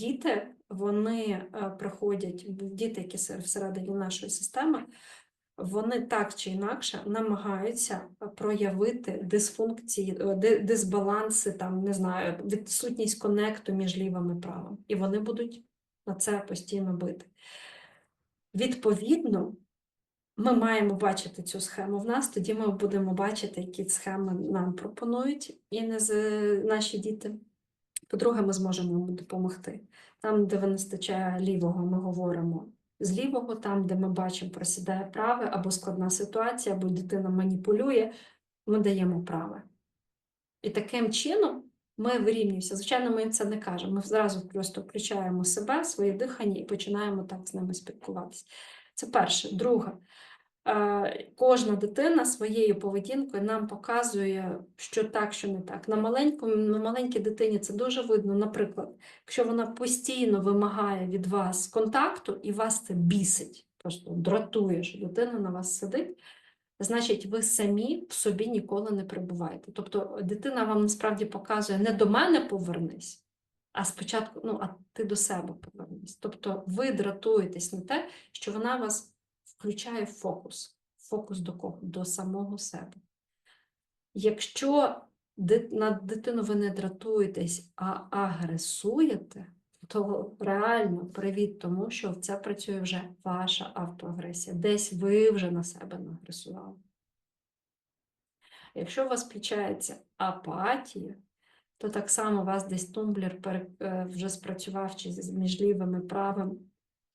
діти вони е, приходять, діти, які се- всередині нашої системи, вони так чи інакше намагаються проявити дисфункції, е, дисбаланси, там не знаю, відсутність конекту між лівим і правим. І вони будуть на це постійно бити. Відповідно, ми маємо бачити цю схему в нас, тоді ми будемо бачити, які схеми нам пропонують і не наші діти. По-друге, ми зможемо допомогти. Там, де не вистачає лівого, ми говоримо з лівого, там, де ми бачимо, просідає праве, або складна ситуація, або дитина маніпулює, ми даємо праве. І таким чином ми вирівнюємося. Звичайно, ми це не кажемо. Ми зразу просто включаємо себе, своє дихання і починаємо так з ними спілкуватися. Це перше. Друге, кожна дитина своєю поведінкою нам показує, що так, що не так. На маленькому, на маленькій дитині це дуже видно. Наприклад, якщо вона постійно вимагає від вас контакту і вас це бісить, просто дратує, що дитина на вас сидить. Значить, ви самі в собі ніколи не перебуваєте. Тобто дитина вам насправді показує не до мене повернись, а спочатку, ну, а ти до себе повернись. Тобто ви дратуєтесь на те, що вона вас включає фокус. Фокус до кого? До самого себе. Якщо на дитину ви не дратуєтесь, а агресуєте, то реально привіт тому, що це працює вже ваша автоагресія. Десь ви вже на себе нагресували. Якщо у вас включається апатія, то так само у вас десь тумблер е, вже спрацював чи між лівим і правим,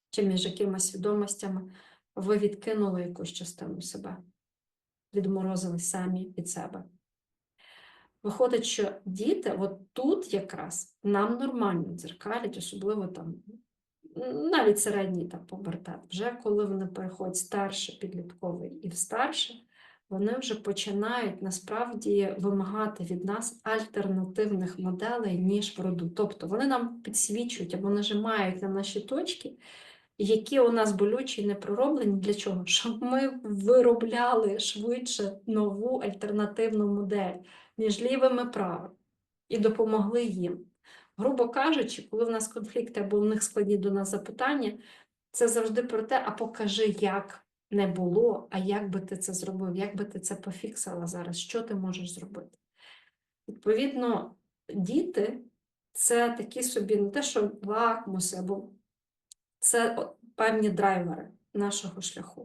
чи між якимись свідомостями, ви відкинули якусь частину себе, відморозили самі від себе. Виходить, що діти, от тут якраз нам нормально дзеркалять, особливо там навіть середній там пубертат. Вже коли вони переходять старше підлітковий і в старше, вони вже починають насправді вимагати від нас альтернативних моделей, ніж в роду. Тобто вони нам підсвічують або нажимають на наші точки, які у нас болючі і не пророблені. Для чого? Щоб ми виробляли швидше нову альтернативну модель між лівим і правим і допомогли їм. Грубо кажучи, коли в нас конфлікти або в них складні до нас запитання, це завжди про те, а покажи, як не було, а як би ти це зробив, як би ти це пофіксила зараз, що ти можеш зробити. Відповідно, діти це такі собі не те, що лакмуси, або це певні драйвери нашого шляху.